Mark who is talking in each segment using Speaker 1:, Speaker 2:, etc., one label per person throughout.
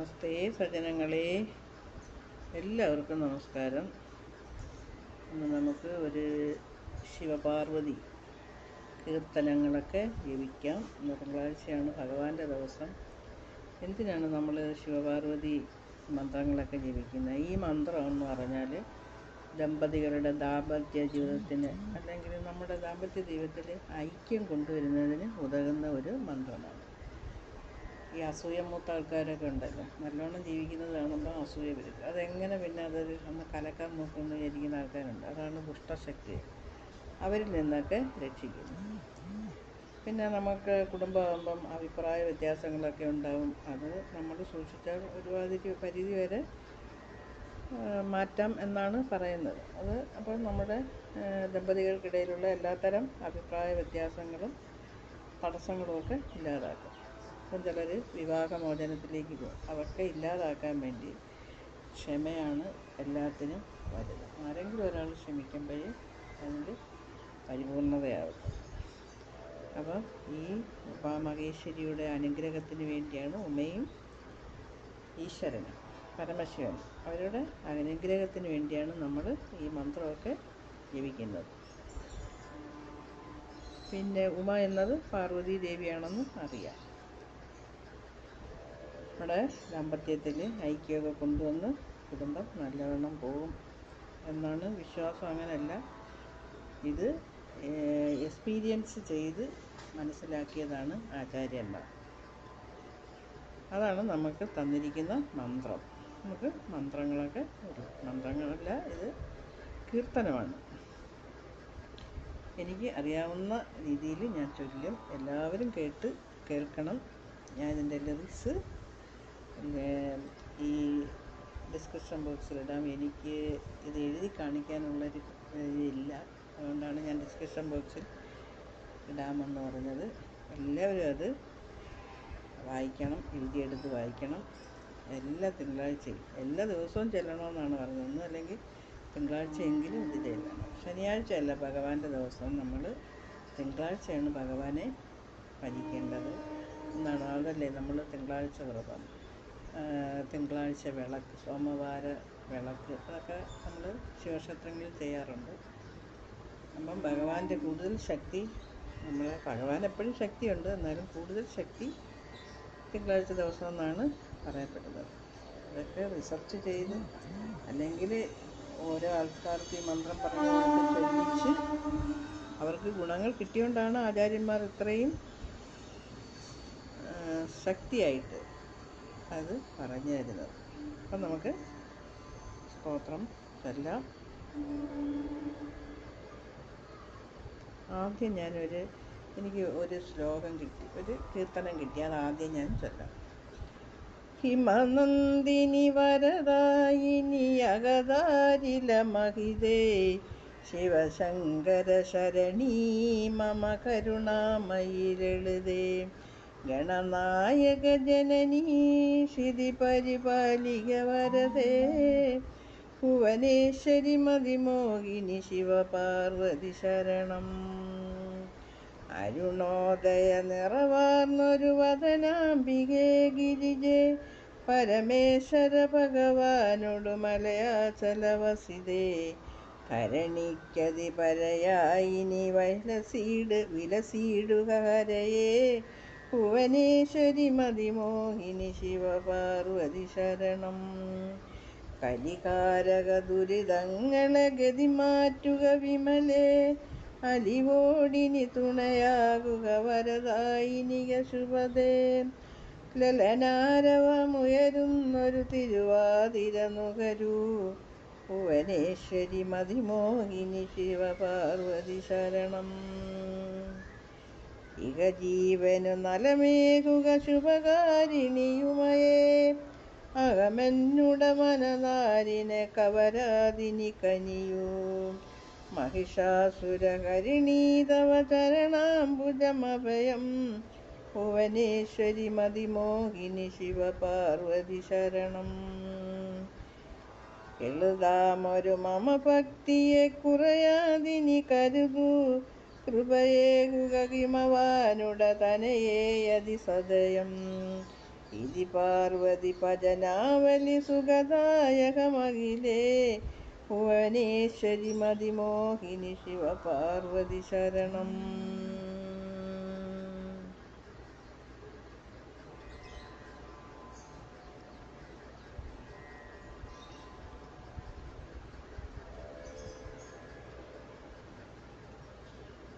Speaker 1: നമസ്തേ സജ്ജനങ്ങളെ. എല്ലാവർക്കും നമസ്കാരം. ഇന്ന് നമുക്ക് ഒരു ശിവപാർവതി കീർത്തനങ്ങളൊക്കെ ജപിക്കാം ഇന്ന് തിങ്കളാഴ്ചയാണ് ഭഗവാന്റെ ദിവസം. എന്തിനാണ് നമ്മൾ ശിവപാർവതി മന്ത്രങ്ങളൊക്കെ ജപിക്കുന്നത് ഈ മന്ത്രം എന്ന് പറഞ്ഞാൽ ദമ്പതികളുടെ ദാമ്പത്യ ജീവിതത്തിന് അല്ലെങ്കിൽ നമ്മുടെ ദാമ്പത്യ ജീവിതത്തിൽ ഐക്യം കൊണ്ടുവരുന്നതിന് ഉതകുന്ന ഒരു മന്ത്രമാണ്. ഈ അസൂയ മൂത്ത ആൾക്കാരൊക്കെ ഉണ്ടല്ലോ. നല്ലോണം ജീവിക്കുന്നത് കാണുമ്പോൾ അസൂയ വരും. അതെങ്ങനെ പിന്നെ അതൊരു ഒന്ന് കലക്കാൻ നോക്കുമെന്ന് വിചാരിക്കുന്ന ആൾക്കാരുണ്ട്. അതാണ് ദുഷ്ടശക്തി. അവരിൽ നിന്നൊക്കെ രക്ഷിക്കുന്നു. പിന്നെ നമുക്ക് കുടുംബമാകുമ്പം അഭിപ്രായ വ്യത്യാസങ്ങളൊക്കെ ഉണ്ടാവും. അത് നമ്മൾ സൂക്ഷിച്ചാൽ ഒരുമാതിരി പരിധി വരെ മാറ്റാം എന്നാണ് പറയുന്നത്. അത് അപ്പോൾ നമ്മുടെ ദമ്പതികൾക്കിടയിലുള്ള എല്ലാത്തരം അഭിപ്രായ വ്യത്യാസങ്ങളും തടസ്സങ്ങളുമൊക്കെ ഇല്ലാതാക്കും. ഇപ്പം ചിലർ വിവാഹമോചനത്തിലേക്ക് പോകും അതൊക്കെ ഇല്ലാതാക്കാൻ വേണ്ടി ക്ഷമയാണ് എല്ലാത്തിനും വലുത്. ആരെങ്കിലും ഒരാൾ ക്ഷമിക്കുമ്പോഴേ അതിന്റെ പരിപൂർണതയാവും അപ്പം ഈ ഉപാമഹേശ്വരിയുടെ അനുഗ്രഹത്തിന് വേണ്ടിയാണ് ഉമയും ഈശ്വരനും പരമശിവനും. അവരുടെ അനുഗ്രഹത്തിന് വേണ്ടിയാണ് നമ്മൾ ഈ മന്ത്രമൊക്കെ ജപിക്കുന്നത്. പിന്നെ ഉമ എന്നത് പാർവതി ദേവിയാണെന്ന് അറിയാം. നമ്മുടെ ദാമ്പത്യത്തിൽ ഐക്യമൊക്കെ കൊണ്ടുവന്ന് കുടുംബം നല്ലവണ്ണം പോകും എന്നാണ് വിശ്വാസം അങ്ങനെയല്ല ഇത് എക്സ്പീരിയൻസ് ചെയ്ത് മനസ്സിലാക്കിയതാണ് ആചാര്യന്മാർ. അതാണ് നമുക്ക് തന്നിരിക്കുന്ന മന്ത്രം. നമുക്ക് മന്ത്രങ്ങളൊക്കെ മന്ത്രങ്ങളല്ല ഇത് കീർത്തനമാണ്. എനിക്ക് അറിയാവുന്ന രീതിയിൽ ഞാൻ ചൊല്ലും. എല്ലാവരും കേട്ട് കേൾക്കണം. ഞാൻ എന്റെ ലിറിക്സ് ഈ ഡിസ്ക്രിപ്ഷൻ ബോക്സിലിടാം എനിക്ക് ഇത് എഴുതി കാണിക്കാനുള്ളൊരു ഇല്ല. അതുകൊണ്ടാണ് ഞാൻ ഡിസ്ക്രിപ്ഷൻ ബോക്സിൽ ഇടാമെന്ന് പറഞ്ഞത്. എല്ലാവരും അത് വായിക്കണം എഴുതിയെടുത്ത് വായിക്കണം. എല്ലാ തിങ്കളാഴ്ചയും എല്ലാ ദിവസവും ചെല്ലണമെന്നാണ് പറഞ്ഞത്. ഒന്നും അല്ലെങ്കിൽ തിങ്കളാഴ്ചയെങ്കിലും ഇത് ചെല്ലണം. ശനിയാഴ്ചയല്ല ഭഗവാന്റെ ദിവസം. നമ്മൾ തിങ്കളാഴ്ചയാണ് ഭഗവാനെ ഭജിക്കേണ്ടത്. എന്നാണ് അതല്ലേ നമ്മൾ തിങ്കളാഴ്ച വ്രതം. തിങ്കളാഴ്ച വിളക്ക് സോമവാര വിളക്ക് അതൊക്കെ നമ്മൾ ശിവക്ഷേത്രങ്ങളിൽ ചെയ്യാറുണ്ട്. അപ്പം ഭഗവാന്റെ കൂടുതൽ ശക്തി നമ്മളെ ഭഗവാൻ എപ്പോഴും ശക്തിയുണ്ട്. എന്നാലും കൂടുതൽ ശക്തി തിങ്കളാഴ്ച ദിവസം എന്നാണ് പറയപ്പെടുന്നത്. അതൊക്കെ റിസർച്ച് ചെയ്ത് അല്ലെങ്കിൽ ഓരോ ആൾക്കാർക്ക് ഈ മന്ത്രം പറഞ്ഞു അവർക്ക് ഗുണങ്ങൾ കിട്ടിയോണ്ടാണ് ആചാര്യന്മാർ ഇത്രയും ശക്തിയായിട്ട് അത് പറഞ്ഞു തരുന്നത് അപ്പം നമുക്ക് സ്തോത്രം ചൊല്ലാം ആദ്യം ഞാനൊരു എനിക്ക് ഒരു ശ്ലോകം കിട്ടി ഒരു കീർത്തനം കിട്ടി. അത് ആദ്യം ഞാൻ ചൊല്ലാം. ഹിമനന്ദിനി വരദായിനി അഗതാരില മഹിതേ. ശിവശങ്കര ശരണീ മമ കരുണാമയി ലളിതേ ഗണനായക ജനനീ ശിതി പരിപാലിക വരദേ ഭുവനേശ്വരി മതിമോഹിനി ശിവപാർവതി ശരണം. അരുണോദയ നിറവാർന്നൊരു വദനാംബികേ ഗിരിജേ. പരമേശ്വര ഭഗവാനോട് മലയാചലവസിതേ. കരണിക്കതി പരയായിനി വലസീട് വിലസീടുക ഹരയേ. ഭുവനേശ്വരി മതിമോഹിനി ശിവപാർവതി ശരണം. കലികാരക ദുരിതങ്ങളെ ഗതി മാറ്റുക വിമലേ. അലിവോടിനി തുണയാകുക വരദായിനിക ശുഭദേ. ലലനാരവമുയരുന്നൊരു തിരുവാതിര നുകരൂ. ഭുവനേശ്വരി മതിമോഹിനി ശിവപാർവതി ശരണം. ഇക ജീവനു നലമേകുക ശുഭകാരിണിയുമയേ. അകമെന്നുടമനനാരിനെ കവരാതിനി കനിയൂ. മഹിഷാസുരഹരിണീതവ ചരണാംബുജമഭയം ഭുവനേശ്വരി മതിമോഹിനി ശിവപാർവതി ശരണം എഴുതാമൊരു മമ ഭക്തിയെ കുറയാതിനി കരുതൂ. കൃപയേകുക തനയേയതി സദയം ഇതി പാർവതി പജനാവലി സുഖദായകമഖിലേ ഭുവനേശ്വരി മതിമോഹിനി ശിവ പാർവതി ശരണം.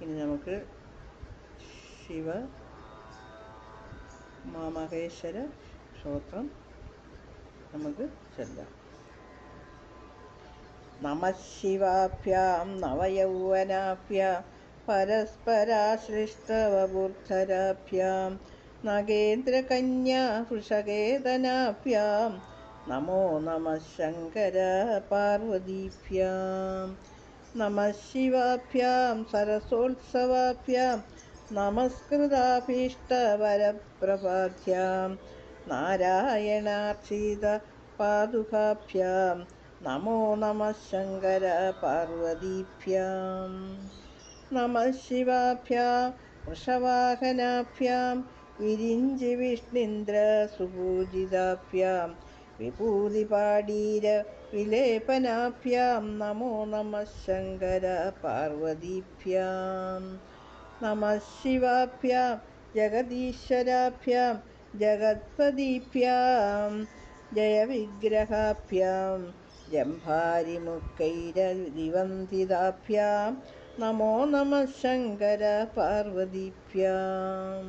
Speaker 1: ഇനി നമുക്ക് ശിവ മാമഹേശ്വര ക്ഷോത്രം നമുക്ക് ചെല്ലാം. നമ ശിവാഭ്യാം നവയൗവനാഭ്യ പരസ്പരാശ്ലിഷ്ടവബുദ്ധരാഭ്യാം നഗേന്ദ്രകന്യാ വൃഷകേതനാഭ്യാം നമോ നമ ശങ്കര പാർവതീഭ്യാം. നമ ശിവാഭ്യാം സരസോത്സവാഭ്യാം നമസ്കൃതാഭീഷ്ടവരപ്രഭാഭ്യാം നാരായണാർച്ചിത പാദുകാഭ്യാം നമോ നമ ശങ്കര പാർവതീഭ്യാം നമ ശിവാഭ്യാം വിഭൂതിപാടീര വിലേപനാഭ്യാം നമോ നമ ശങ്കര പാർവതീഭ്യാം. നമ ശിവാഭ്യാം ജഗദീശ്വരാഭ്യാം ജഗത്പദീഭ്യാം ജയവിഗ്രഹാഭ്യാം ജംഭാരിമുക്കൈരദിവന്തിതാഭ്യാം നമോ നമ ശങ്കര പാർവതീഭ്യാം.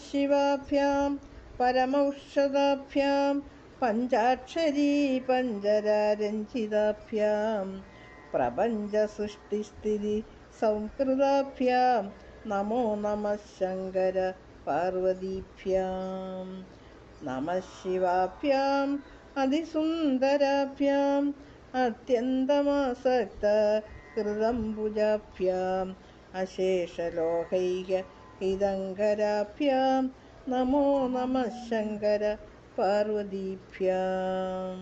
Speaker 1: ശിവാഭ്യാം പരമൌഷധാഭ്യാം പഞ്ചാക്ഷരീ പഞ്ചരരഞ്ജിതാഭ്യാം പ്രപഞ്ചസൃഷ്ടിസ്ഥിതി नमः നമ ശങ്കര പാർവതീഭ്യാം നമ ശിവാഭ്യാം അതിസുന്ദരാഭ്യാം അത്യന്തമാസക്ത കൃതംബുജാഭ്യാം അശേഷലോകൈക ഹിതങ്കരാഭ്യാം നമോ നമ ശങ്കര പാർവതീഭ്യാം.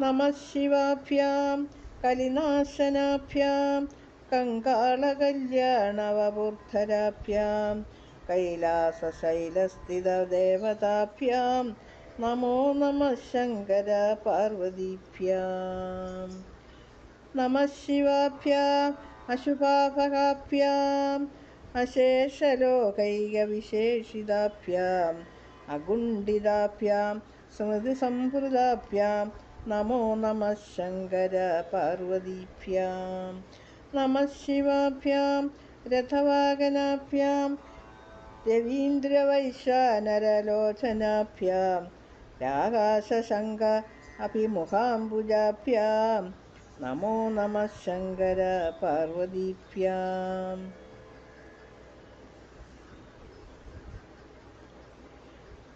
Speaker 1: നമ ശിവാഭ്യാം കലിനാശനാഭ്യാം കങ്കാളകല്യാണവബുദ്ധരാഭ്യാം കൈലാസശൈലസ്ഥിതദേവതാഭ്യാം നമോ നമ ശങ്കര പാർവതീഭ്യാം. നമ ശിവാഭ്യാം അശേഷലോകൈകവിശേഷിതാഭ്യാം അഗുണ്ഡിതാഭ്യാം സ്മൃതിസംഭൃതാഭ്യാം നമോ നമ ശങ്കര പാർവതീഭ്യാം നമ ശിവാഭ്യാം രഥവാഹനാഭ്യാം രവീന്ദ്രവൈശാനരലോചനാഭ്യാം രാകാശശങ്ക അഭിമുഖാംബുജാഭ്യാം നമോ നമ ശങ്കര പാർവതീഭ്യാം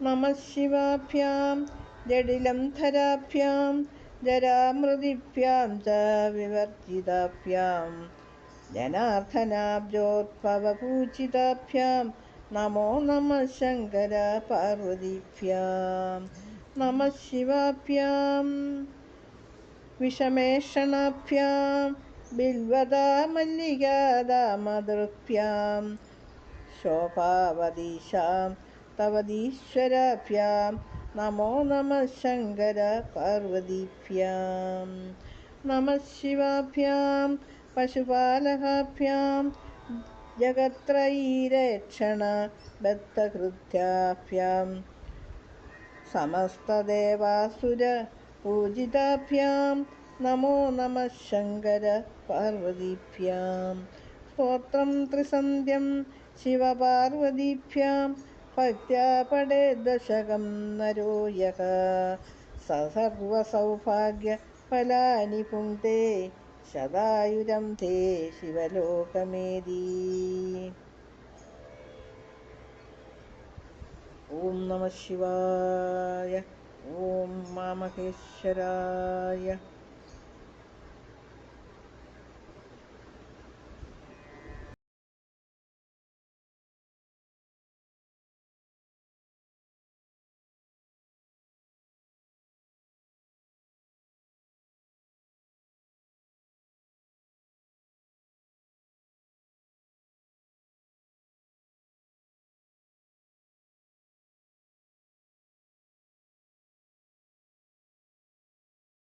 Speaker 1: നമ ശിവാഭ്യാം ജഡിലം ധരാഭ്യാം ജരാമൃതിഭ്യാം ച വിവർജിതാഭ്യാം. ജനാർദ്ദനാബ്ജോത്ഭവപൂജിതാഭ്യാം നമോ നമ ശങ്കര പാർവതീഭ്യാം നമ ശിവാഭ്യാം. വിഷമേഷണാഭ്യാം ബിൽവദാ മല്ലികാദാമദൃഭ്യാം ശോഭാവതീശാം തവതീശ്വരാഭ്യാം നമോ നമ ശങ്കര പാർവതീഭ്യാം നമ ശിവാഭ്യാം പശുപാലകാഭ്യാം ജഗത്രയീരക്ഷണ ബദ്ധകൃത്യാഭ്യാം സമസ്തദേവാസുര പൂജിതാഭ്യാം നമോ നമ ശങ്കര പാർവതീഭ്യാം. സ്തോത്രം ത്രിസന്ധ്യം ശിവപാർവതീഭ്യാം. ഭക്ത്യാ പടേ ദശകം നരോ യഃ സർവസൗഭാഗ്യ ഫലാനി പുങ്ക്തേ ശതായുരം തേ ശിവലോകമേദീ ഓം ॐ मा महेश्वराय